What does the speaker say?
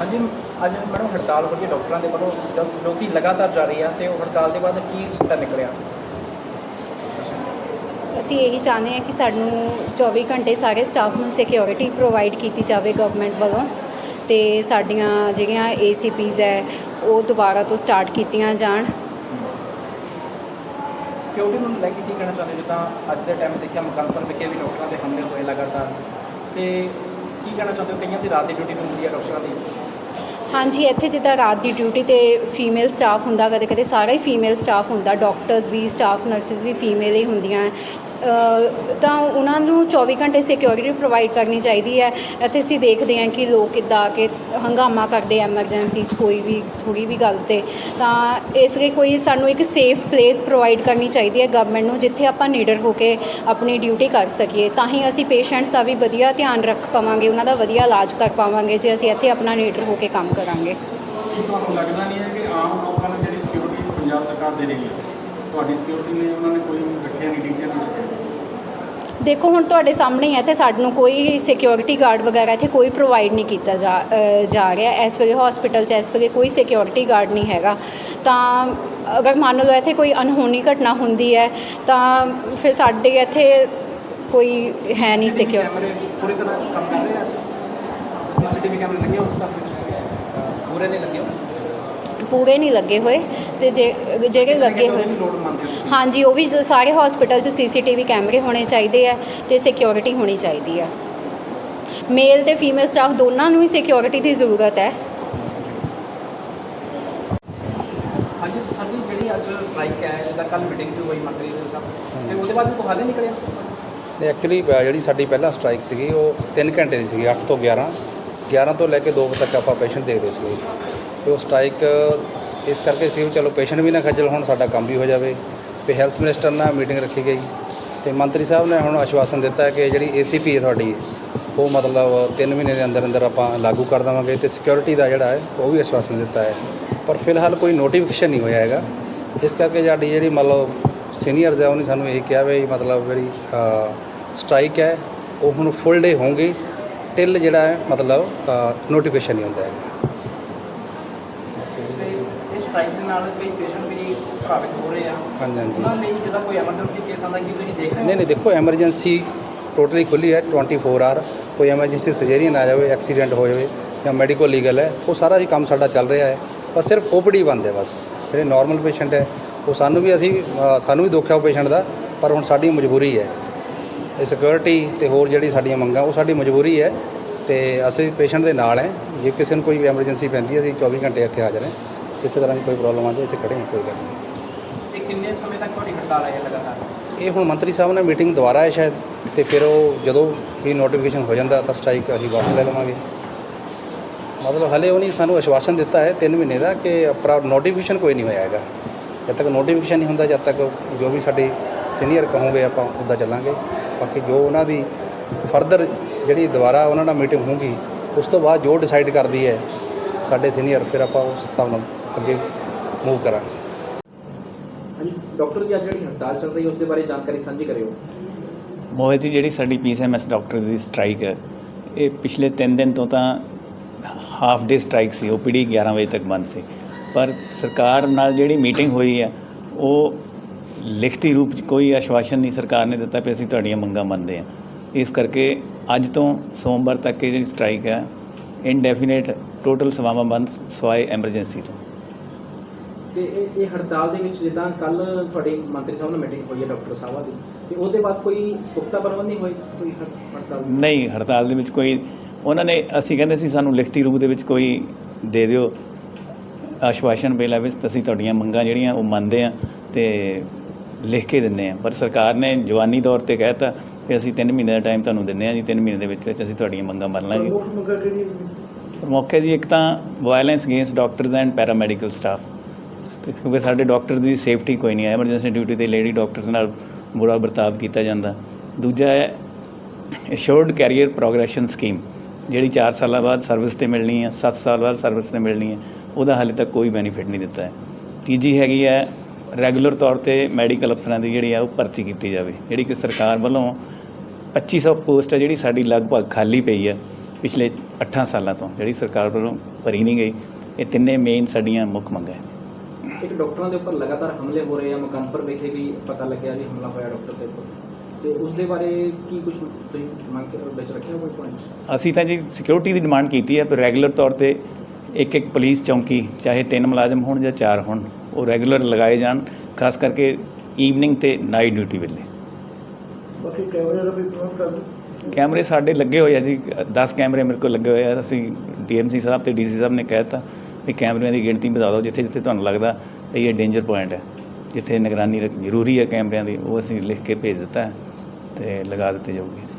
ਹਾਂਜੀ ਅੱਜ ਮੈਡਮ ਹੜਤਾਲ ਹੋ ਰਹੀ ਡਾਕਟਰਾਂ ਦੇ ਵੱਲੋਂ ਜੋ- ਜੋ ਕਿ ਲਗਾਤਾਰ ਜਾਰੀ ਆ ਤੇ ਉਹ ਹੜਤਾਲ ਦੇ ਬਾਅਦ ਕੀ ਸਿੱਟਾ ਨਿਕਲਿਆ? ਅਸੀਂ ਇਹੀ ਚਾਹੁੰਦੇ ਹਾਂ ਕਿ ਸਾਨੂੰ 24 ਘੰਟੇ ਸਾਰੇ ਸਟਾਫ ਨੂੰ ਸਿਕਿਉਰਿਟੀ ਪ੍ਰੋਵਾਈਡ ਕੀਤੀ ਜਾਵੇ ਗਵਰਨਮੈਂਟ ਵੱਲੋਂ। ਤੇ ਸਾਡੀਆਂ ਜਿਹੜੀਆਂ ਏਸੀਪੀਜ਼ ਹੈ ਉਹ ਦੁਬਾਰਾ ਤੋਂ ਸਟਾਰਟ ਕੀਤੀਆਂ ਜਾਣ। ਸਿਕਿਉਰਿਟੀ ਨੂੰ ਲੈ ਕੇ ਕੀ ਕਹਿਣਾ ਚਾਹੁੰਦੇ ਜਿੱਦਾਂ ਅੱਜ ਦੇ ਟਾਈਮ ਦੇਖਿਆ ਮੁਕੰਮਲ ਵਿਖੇ ਵੀ ਡਾਕਟਰਾਂ ਦੇ ਹਮਲੇ ਹੋਏ ਲਗਾਤਾਰ। ਤੇ ਕੀ ਕਹਿਣਾ ਚਾਹੁੰਦੇ ਹੋ? ਕਈਆਂ ਦੀ ਰਾਤ ਦੀ ਡਿਊਟੀ ਹੁੰਦੀ ਹੈ ਡਾਕਟਰਾਂ ਦੀ। ਹਾਂਜੀ, ਇੱਥੇ ਜਿੱਦਾਂ ਰਾਤ ਦੀ ਡਿਊਟੀ ਤੇ ਫੀਮੇਲ ਸਟਾਫ ਹੁੰਦਾ ਕਦੇ ਕਦੇ ਸਾਰਾ ਹੀ ਫੀਮੇਲ ਸਟਾਫ ਹੁੰਦਾ ਡਾਕਟਰਸ ਵੀ ਸਟਾਫ ਨਰਸਿਸ ਵੀ ਫੀਮੇਲ ਹੀ ਹੁੰਦੀਆਂ। ਤਾਂ ਉਹਨਾਂ ਨੂੰ 24 ਘੰਟੇ ਸਿਕਿਉਰਿਟੀ ਪ੍ਰੋਵਾਈਡ ਕਰਨੀ ਚਾਹੀਦੀ ਹੈ। ਇੱਥੇ ਅਸੀਂ ਦੇਖਦੇ ਹਾਂ ਕਿ ਲੋਕ ਕਿੱਦਾਂ ਆ ਕੇ ਹੰਗਾਮਾ ਕਰਦੇ ਐਮਰਜੈਂਸੀ 'ਚ, ਕੋਈ ਵੀ ਥੋੜੀ ਵੀ ਗੱਲ ਤੇ। ਤਾਂ ਇਸ ਲਈ ਕੋਈ ਸਾਨੂੰ ਇੱਕ ਸੇਫ ਪਲੇਸ ਪ੍ਰੋਵਾਈਡ ਕਰਨੀ ਚਾਹੀਦੀ ਹੈ ਗਵਰਨਮੈਂਟ ਨੂੰ, ਜਿੱਥੇ ਆਪਾਂ ਨੀਡਰ ਹੋ ਕੇ ਆਪਣੀ ਡਿਊਟੀ ਕਰ ਸਕੀਏ। ਤਾਂ ਹੀ ਅਸੀਂ ਪੇਸ਼ੈਂਟਸ ਦਾ ਵੀ ਵਧੀਆ ਧਿਆਨ ਰੱਖ ਪਾਵਾਂਗੇ, ਉਹਨਾਂ ਦਾ ਵਧੀਆ ਇਲਾਜ ਕਰ ਪਾਵਾਂਗੇ, ਜੇ ਅਸੀਂ ਇੱਥੇ ਆਪਣਾ ਨੀਡਰ ਹੋ ਕੇ ਕੰਮ ਕਰਾਂਗੇ। ਤੁਹਾਨੂੰ ਲੱਗਦਾ ਨਹੀਂ ਹੈ ਕਿ ਆਮ ਲੋਕਾਂ ਨੂੰ ਜਿਹੜੀ ਸਿਕਿਉਰਿਟੀ ਪੰਜਾਬ ਸਰਕਾਰ ਦੇ ਰਹੀ ਹੈ ਤੁਹਾਡੀ ਸਿਕਿਉਰਿਟੀ ਲਈ ਉਹਨਾਂ ਨੇ ਕੋਈ ਰੱਖਿਆ ਨਹੀਂ ਟੀਚਰ ਨਹੀਂ ਰੱਖਿਆ ਦੇਖੋ ਹੁਣ ਤੁਹਾਡੇ ਸਾਹਮਣੇ ਹੀ ਹੈ ਇੱਥੇ ਸਾਨੂੰ ਕੋਈ ਸਿਕਿਉਰਿਟੀ ਗਾਰਡ ਵਗੈਰਾ ਇੱਥੇ ਕੋਈ ਪ੍ਰੋਵਾਈਡ ਨਹੀਂ ਕੀਤਾ ਜਾ ਜਾ ਰਿਹਾ। ਇਸ ਵੇਲੇ ਹਸਪੀਟਲ 'ਚ ਇਸ ਵੇਲੇ ਕੋਈ ਸਿਕਿਉਰਿਟੀ ਗਾਰਡ ਨਹੀਂ ਹੈਗਾ। ਤਾਂ ਅਗਰ ਮੰਨ ਲਓ ਇੱਥੇ ਕੋਈ ਅਨਹੋਣੀ ਘਟਨਾ ਹੁੰਦੀ ਹੈ ਤਾਂ ਫਿਰ ਸਾਡੇ ਇੱਥੇ ਕੋਈ ਹੈ ਨਹੀਂ ਸਿਕਿਉਰ ਕੈਮਰੇ ਪੂਰੀ ਤਰ੍ਹਾਂ ਕੰਮ ਕਰ ਰਹੇ? ਆ ਸੀਸੀਟੀਵੀ ਕੈਮਰੇ ਲੱਗੇ ਉਸ ਤੱਕ ਵਿੱਚ? ਪੂਰੇ ਨਹੀਂ ਲੱਗੇ। ਹੋਏ। ਪੂਰੇ ਨਹੀਂ ਲੱਗੇ ਹੋਏ ਤੇ ਜੇ ਜਿਹੜੇ ਲੱਗੇ ਹੋਏ। ਹਾਂਜੀ ਉਹ ਵੀ ਸਾਰੇ ਹਸਪੀਟਲ 'ਚ ਸੀਸੀਟੀਵੀ ਕੈਮਰੇ ਹੋਣੇ ਚਾਹੀਦੇ ਆ ਤੇ ਸਿਕਿਉਰਿਟੀ ਹੋਣੀ ਚਾਹੀਦੀ ਆ। ਮੇਲ ਤੇ ਫੀਮੇਲ ਸਟਾਫ ਦੋਨਾਂ ਨੂੰ ਹੀ ਸਿਕਿਉਰਿਟੀ ਦੀ ਜ਼ਰੂਰਤ ਹੈ। ਹਾਂਜੀ ਸਾਡੀ ਜਿਹੜੀ ਅੱਜ ਸਟ੍ਰਾਈਕ ਹੈ ਜਿਹਦਾ ਕੱਲ ਮੀਟਿੰਗ ਵੀ ਹੋਈ ਮੰਤਰੀ ਦੇ ਸਾਹਿਬ ਤੇ ਉਹਦੇ ਬਾਅਦ ਕੋਈ ਹੱਲ ਨਹੀਂ ਨਿਕਲਿਆ? ਤੇ ਐਕਚੁਅਲੀ ਜਿਹੜੀ ਸਾਡੀ ਪਹਿਲਾਂ ਸਟ੍ਰਾਈਕ ਸੀਗੀ ਉਹ 3 ਘੰਟੇ ਦੀ ਸੀਗੀ 8 ਤੋਂ 11 11 ਤੋਂ ਲੈ ਕੇ 2 ਵਜੇ ਤੱਕ ਆਪਾਂ ਪੇਸ਼ੈਂਟ ਦੇਖਦੇ ਸੀਗੇ। ਤੇ ਉਹ ਸਟ੍ਰਾਈਕ, ਇਸ ਕਰਕੇ ਸੀ ਵੀ ਚਲੋ ਪੇਸ਼ੈਂਟ ਵੀ ਨਾ ਖੱਜਲ ਹੋਣ, ਸਾਡਾ ਕੰਮ ਵੀ ਹੋ ਜਾਵੇ। ਤੇ ਹੈਲਥ ਮਿਨਿਸਟਰ ਨਾਲ ਮੀਟਿੰਗ ਰੱਖੀ ਗਈ। ਤੇ ਮੰਤਰੀ ਸਾਹਿਬ ਨੇ ਹੁਣ ਆਸ਼ਵਾਸਨ ਦਿੱਤਾ ਕਿ ਜਿਹੜੀ ਏਸੀਪੀ ਹੈ ਤੁਹਾਡੀ, ਉਹ ਮਤਲਬ 3 ਮਹੀਨੇ ਦੇ ਅੰਦਰ ਅੰਦਰ ਆਪਾਂ ਲਾਗੂ ਕਰ ਦੇਵਾਂਗੇ ਤੇ ਸਿਕਿਉਰਿਟੀ ਦਾ ਜਿਹੜਾ ਹੈ, ਉਹ ਵੀ ਆਸ਼ਵਾਸਨ ਦਿੱਤਾ ਹੈ। ਪਰ ਫਿਲਹਾਲ ਕੋਈ ਨੋਟੀਫਿਕੇਸ਼ਨ ਨਹੀਂ ਹੋਇਆ ਹੈਗਾ। ਇਸ ਕਰਕੇ ਸਾਡੀ ਜਿਹੜੀ ਮਤਲਬ ਸੀਨੀਅਰਸ ਹੈ, ਉਹਨੇ ਸਾਨੂੰ ਇਹ ਕਿਹਾ ਵੀ ਮਤਲਬ ਜਿਹੜੀ ਸਟ੍ਰਾਈਕ ਹੈ, ਉਹ ਹੁਣ ਫੁੱਲ ਡੇ ਹੋਣਗੇ ਟਿਲ ਜਿਹੜਾ ਹੈ, ਮਤਲਬ ਨੋਟੀਫਿਕੇਸ਼ਨ ਨਹੀਂ ਹੁੰਦਾ ਹੈਗਾ। ਤੇ ਇਹ ਸਟ੍ਰਾਈਕ ਦੇ ਨਾਲ ਕਈ ਪੇਸ਼ੈਂਟ ਵੀ ਪ੍ਰਭਾਵਿਤ ਹੋ ਰਹੇ ਆ। ਹਾਂਜੀ ਹਾਂਜੀ। ਉਹਨਾਂ ਲਈ ਜਿਹਦਾ ਕੋਈ ਐਮਰਜੈਂਸੀ ਕੇਸ ਆਉਂਦਾ ਕੀ ਤੁਸੀਂ ਦੇਖ ਰਹੇ ਹੋ? ਨਹੀਂ ਨਹੀਂ ਦੇਖੋ ਐਮਰਜੈਂਸੀ ਟੋਟਲੀ ਖੁੱਲੀ ਹੈ 24 ਆਰ ਕੋਈ ਐਮਰਜੈਂਸੀ ਸਰਜਰੀਨ ਆ ਜਾਵੇ ਐਕਸੀਡੈਂਟ ਹੋ ਜਾਵੇ ਜਾਂ ਮੈਡੀਕਲ ਲੀਗਲ ਹੈ ਉਹ ਸਾਰਾ ਹੀ ਕੰਮ ਸਾਡਾ ਚੱਲ ਰਿਹਾ ਹੈ। ਬਸ ਸਿਰਫ ਓਪੀਡੀ ਬੰਦ ਹੈ ਬਸ। ਜਿਹੜੇ ਨਾਰਮਲ ਪੇਸ਼ੈਂਟ ਹੈ ਉਹ ਸਾਨੂੰ ਵੀ ਅਸੀਂ ਸਾਨੂੰ ਵੀ ਦੁੱਖ ਹੈ ਉਹ ਪੇਸ਼ੈਂਟ ਦਾ ਪਰ ਹੁਣ ਸਾਡੀ ਮਜਬੂਰੀ ਹੈ। ਇਹ ਸਿਕਿਉਰਿਟੀ ਤੇ ਹੋਰ ਜਿਹੜੀ ਸਾਡੀਆਂ ਮੰਗਾਂ ਉਹ ਸਾਡੀ ਮਜਬੂਰੀ ਹੈ। ਤੇ ਅਸੀਂ ਪੇਸ਼ੈਂਟ ਦੇ ਨਾਲ ਹੈ। ਜੇ ਕਿਸੇ ਨੂੰ ਕੋਈ ਵੀ ਐਮਰਜੈਂਸੀ ਪੈਂਦੀ ਹੈ ਅਸੀਂ 24 ਘੰਟੇ ਇੱਥੇ ਹਾਜ਼ਰ ਹਾਂ। ਕਿਸੇ ਤਰ੍ਹਾਂ ਦੀ ਕੋਈ ਪ੍ਰੋਬਲਮ ਆਉਂਦੀ ਇੱਥੇ ਖੜੇ ਹਾਂ ਕੋਈ ਗੱਲ ਨਹੀਂ। ਇਹ ਕਿੰਨੇ ਸਮੇਂ ਤੱਕ ਤੁਹਾਡੀ ਹੜਤਾਲ ਹੈ ਲਗਾਤਾਰ? ਇਹ ਹੁਣ ਮੰਤਰੀ ਸਾਹਿਬ ਨਾਲ ਮੀਟਿੰਗ ਦੁਬਾਰਾ ਹੈ ਸ਼ਾਇਦ ਤੇ ਫਿਰ ਉਹ ਜਦੋਂ ਵੀ ਨੋਟੀਫਿਕੇਸ਼ਨ ਹੋ ਜਾਂਦਾ ਤਾਂ ਸਟ੍ਰਾਈਕ ਅਸੀਂ ਵਾਪਸ ਲੈ ਲਵਾਂਗੇ। ਮਤਲਬ ਹਲੇ ਉਹਨੇ ਸਾਨੂੰ ਆਸ਼ਵਾਸਨ ਦਿੱਤਾ ਹੈ 3 ਮਹੀਨੇ ਦਾ ਕਿ ਪਰ ਨੋਟੀਫਿਕੇਸ਼ਨ ਕੋਈ ਨਹੀਂ ਹੋਇਆ ਹੈਗਾ। ਜਦ ਤੱਕ ਨੋਟੀਫਿਕੇਸ਼ਨ ਨਹੀਂ ਹੁੰਦਾ ਜਦ ਤੱਕ ਜੋ ਵੀ ਸਾਡੇ ਸੀਨੀਅਰ ਕਹੋਗੇ ਆਪਾਂ ਉੱਦਾਂ ਚੱਲਾਂਗੇ। ਬਾਕੀ ਜੋ ਉਹਨਾਂ ਦੀ ਫਰਦਰ ਜਿਹੜੀ ਦੁਬਾਰਾ ਉਹਨਾਂ ਨਾਲ ਮੀਟਿੰਗ ਹੋਊਗੀ ਉਸ ਤੋਂ ਬਾਅਦ ਜੋ ਡਿਸਾਈਡ ਕਰਦੀ ਹੈ ਸਾਡੇ ਸੀਨੀਅਰ ਫਿਰ ਆਪਾਂ ਉਸ ਹਿਸਾਬ ਨਾਲ ਅੱਗੇ ਮੂਵ ਕਰਾਂਗੇ। ਹਾਂਜੀ ਡਾਕਟਰ ਦੀ ਅੱਜ ਜਿਹੜੀ ਹੜਤਾਲ ਚੱਲ ਰਹੀ ਹੈ ਉਸ ਦੇ ਬਾਰੇ ਜਾਣਕਾਰੀ ਸਾਂਝੀ ਕਰਿਓ। ਮੋਹਿਤ ਜੀ ਜਿਹੜੀ ਸਾਡੀ ਪੀਸੀਐਮਐਸ ਡਾਕਟਰ ਦੀ ਸਟ੍ਰਾਈਕ ਹੈ ਇਹ ਪਿਛਲੇ 3 ਦਿਨ ਤੋਂ ਤਾਂ ਹਾਫ ਡੇ ਸਟ੍ਰਾਈਕ ਸੀ ਓਪੀਡੀ 11 ਵਜੇ ਤੱਕ ਬੰਦ ਸੀ। ਪਰ ਸਰਕਾਰ ਨਾਲ ਜਿਹੜੀ ਮੀਟਿੰਗ ਹੋਈ ਹੈ ਉਹ ਲਿਖਤੀ ਰੂਪ 'ਚ ਕੋਈ ਆਸ਼ਵਾਸਨ ਨਹੀਂ ਸਰਕਾਰ ਨੇ ਦਿੱਤਾ ਕਿ ਅਸੀਂ ਤੁਹਾਡੀਆਂ ਮੰਗਾਂ ਮੰਨਦੇ ਹਾਂ। ਇਸ ਕਰਕੇ ਅੱਜ ਤੋਂ ਸੋਮਵਾਰ ਤੱਕ ਇਹ ਜਿਹੜੀ ਸਟ੍ਰਾਈਕ ਹੈ ਇਨਡੈਫੀਨਿਟ ਟੋਟਲ ਸੇਵਾਵਾਂ ਬੰਦ ਸਵਾਏ ਐਮਰਜੈਂਸੀ ਤੋਂ ਤੇ ਇਹ ਇਹ ਹੜਤਾਲ ਦੇ ਵਿੱਚ ਜਿੱਦਾਂ ਕੱਲ ਤੁਹਾਡੀ ਮੰਤਰੀ ਸਾਹਿਬ ਨਾਲ ਮੀਟਿੰਗ ਹੋਈ ਹੈ ਡਾਕਟਰ ਸਾਹਿਬਾ ਦੀ ਤੇ ਉਹਦੇ ਬਾਅਦ ਕੋਈ ਪੁਖਤਾ ਪ੍ਰਬੰਧ ਨਹੀਂ ਹੋਏ ਕੋਈ ਹੜ- ਹੜਤਾਲ ਦੀ? ਨਹੀਂ ਹੜਤਾਲ ਦੇ ਵਿੱਚ ਕੋਈ ਉਹਨਾਂ ਨੇ ਅਸੀਂ ਕਹਿੰਦੇ ਸੀ ਸਾਨੂੰ ਲਿਖਤੀ ਰੂਪ ਦੇ ਵਿੱਚ ਕੋਈ ਦੇ ਦਿਓ ਆਸ਼ਵਾਸਨ ਬੇਲਾ ਵਿੱਚ ਅਸੀਂ ਤੁਹਾਡੀਆਂ ਮੰਗਾਂ ਜਿਹੜੀਆਂ ਉਹ ਮੰਨਦੇ ਆ ਤੇ ਲਿਖ ਕੇ ਦਿੰਨੇ ਆ ਪਰ ਸਰਕਾਰ ਨੇ ਜਵਾਨੀ ਤੌਰ ਤੇ ਕਹਿਤਾ ਕਿ ਅਸੀਂ 3 ਮਹੀਨੇ ਦਾ ਟਾਈਮ ਤੁਹਾਨੂੰ ਦਿੰਨੇ ਆ ਜੀ 3 ਮਹੀਨੇ ਦੇ ਵਿੱਚ ਵਿੱਚ ਅਸੀਂ ਤੁਹਾਡੀਆਂ ਮੰਗਾਂ ਮੰਨ ਲਾਂਗੇ। ਪ੍ਰਮੁੱਖ ਮੰਗਾਂ ਕਿਹੜੀਆਂ ਜੀ ਇੱਕ ਤਾਂ violence against doctors and paramedical staff ਕਿਉਂਕਿ ਸਾਡੇ ਡਾਕਟਰ ਦੀ ਸੇਫਟੀ ਕੋਈ ਨਹੀਂ ਹੈ ਐਮਰਜੈਂਸੀ ਡਿਊਟੀ ਤੇ ਲੇਡੀ ਡਾਕਟਰਸ ਨਾਲ ਬੁਰਾ ਵਰਤਾਵ ਕੀਤਾ ਜਾਂਦਾ। ਦੂਜਾ ਹੈ ਅਸ਼ੋਰਡ ਕੈਰੀਅਰ ਪ੍ਰੋਗਰੈਸ਼ਨ ਸਕੀਮ ਜਿਹੜੀ 4 ਸਾਲਾਂ ਬਾਅਦ ਸਰਵਿਸ ਤੇ ਮਿਲਣੀ ਹੈ 7 ਸਾਲ ਬਾਅਦ ਸਰਵਿਸ ਤੇ ਮਿਲਣੀ ਹੈ ਉਹਦਾ ਹਾਲੇ ਤੱਕ ਕੋਈ ਬੈਨੀਫਿਟ ਨਹੀਂ ਦਿੱਤਾ ਹੈ। ਤੀਜੀ ਹੈਗੀ ਹੈ ਰੈਗੂਲਰ ਤੌਰ ਤੇ ਮੈਡੀਕਲ ਅਫਸਰਾਂ ਦੀ ਜਿਹੜੀ ਆ ਉਹ ਭਰਤੀ ਕੀਤੀ ਜਾਵੇ ਜਿਹੜੀ ਕਿ ਸਰਕਾਰ ਵੱਲੋਂ 2500 ਪੋਸਟ ਹੈ ਜਿਹੜੀ ਸਾਡੀ ਲਗਭਗ ਖਾਲੀ ਪਈ ਹੈ ਪਿਛਲੇ 8 ਸਾਲਾਂ ਤੋਂ ਜਿਹੜੀ ਸਰਕਾਰ ਵੱਲੋਂ ਭਰੀ ਨਹੀਂ ਗਈ। ਇਹ ਤਿੰਨੇ ਮੇਨ ਸਾਡੀਆਂ ਮੁੱਖ ਮੰਗਾਂ ਹੈ। ਇੱਕ ਡਾਕਟਰਾਂ ਦੇ ਉੱਪਰ ਲਗਾਤਾਰ ਹਮਲੇ ਹੋ ਰਹੇ ਆ ਮੁਕੰਪਰ ਵਿਖੇ ਵੀ ਪਤਾ ਲੱਗਿਆ ਵੀ ਹਮਲਾ ਹੋਇਆ ਡਾਕਟਰ ਦੇ ਉੱਪਰ। ਤੇ ਉਸ ਦੇ ਬਾਰੇ ਕੀ ਕੁਝ ਤੁਸੀਂ ਮੰਗ ਵਿੱਚ ਰੱਖਿਆ ਕੋਈ ਪੁਆਇੰਟ ਅਸੀਂ ਤਾਂ ਜੀ ਸਿਕਿਉਰਿਟੀ ਦੀ ਡਿਮਾਂਡ ਕੀਤੀ ਹੈ ਪਰ ਰੈਗੂਲਰ ਤੌਰ ਤੇ ਇੱਕ ਇੱਕ ਪੁਲਿਸ ਚੌਂਕੀ ਚਾਹੇ ਤਿੰਨ ਮੁਲਾਜ਼ਮ ਹੋਣ ਜਾਂ ਚਾਰ ਹੋਣ ਉਹ ਰੈਗੂਲਰ ਲਗਾਏ ਜਾਣ ਖਾਸ ਕਰਕੇ ਈਵਨਿੰਗ ਤੇ ਨਾਈਟ ਡਿਊਟੀ ਵੇਲੇ। ਬਾਕੀ ਕੈਮਰੇ ਦਾ ਵੀ ਪ੍ਰਬੰਧ ਕਰ ਦਿਓ ਕੈਮਰੇ ਸਾਡੇ ਲੱਗੇ ਹੋਏ ਆ ਜੀ 10 ਕੈਮਰੇ ਮੇਰੇ ਕੋਲ ਲੱਗੇ ਹੋਏ ਆ। ਅਸੀਂ ਡੀਐਮਸੀ ਸਾਹਿਬ ਤੇ ਡੀਸੀ ਸਾਹਿਬ ਨੇ ਕਹਿ ਦਿੱਤਾ ਵੀ ਕੈਮਰਿਆਂ ਦੀ ਗਿਣਤੀ ਵਧਾ ਦਿਓ, ਜਿੱਥੇ ਜਿੱਥੇ ਤੁਹਾਨੂੰ ਲੱਗਦਾ ਇਹ ਡੇਂਜਰ ਪੁਆਇੰਟ ਹੈ। ਜਿੱਥੇ ਨਿਗਰਾਨੀ ਰੱਖ- ਜ਼ਰੂਰੀ ਹੈ ਕੈਮਰਿਆਂ ਦੀ, ਉਹ ਅਸੀਂ ਲਿਖ ਕੇ ਭੇਜ ਦਿੱਤਾ ਹੈ ਤੇ ਲਗਾ ਦਿੱਤੇ ਜਾਊਗੀ।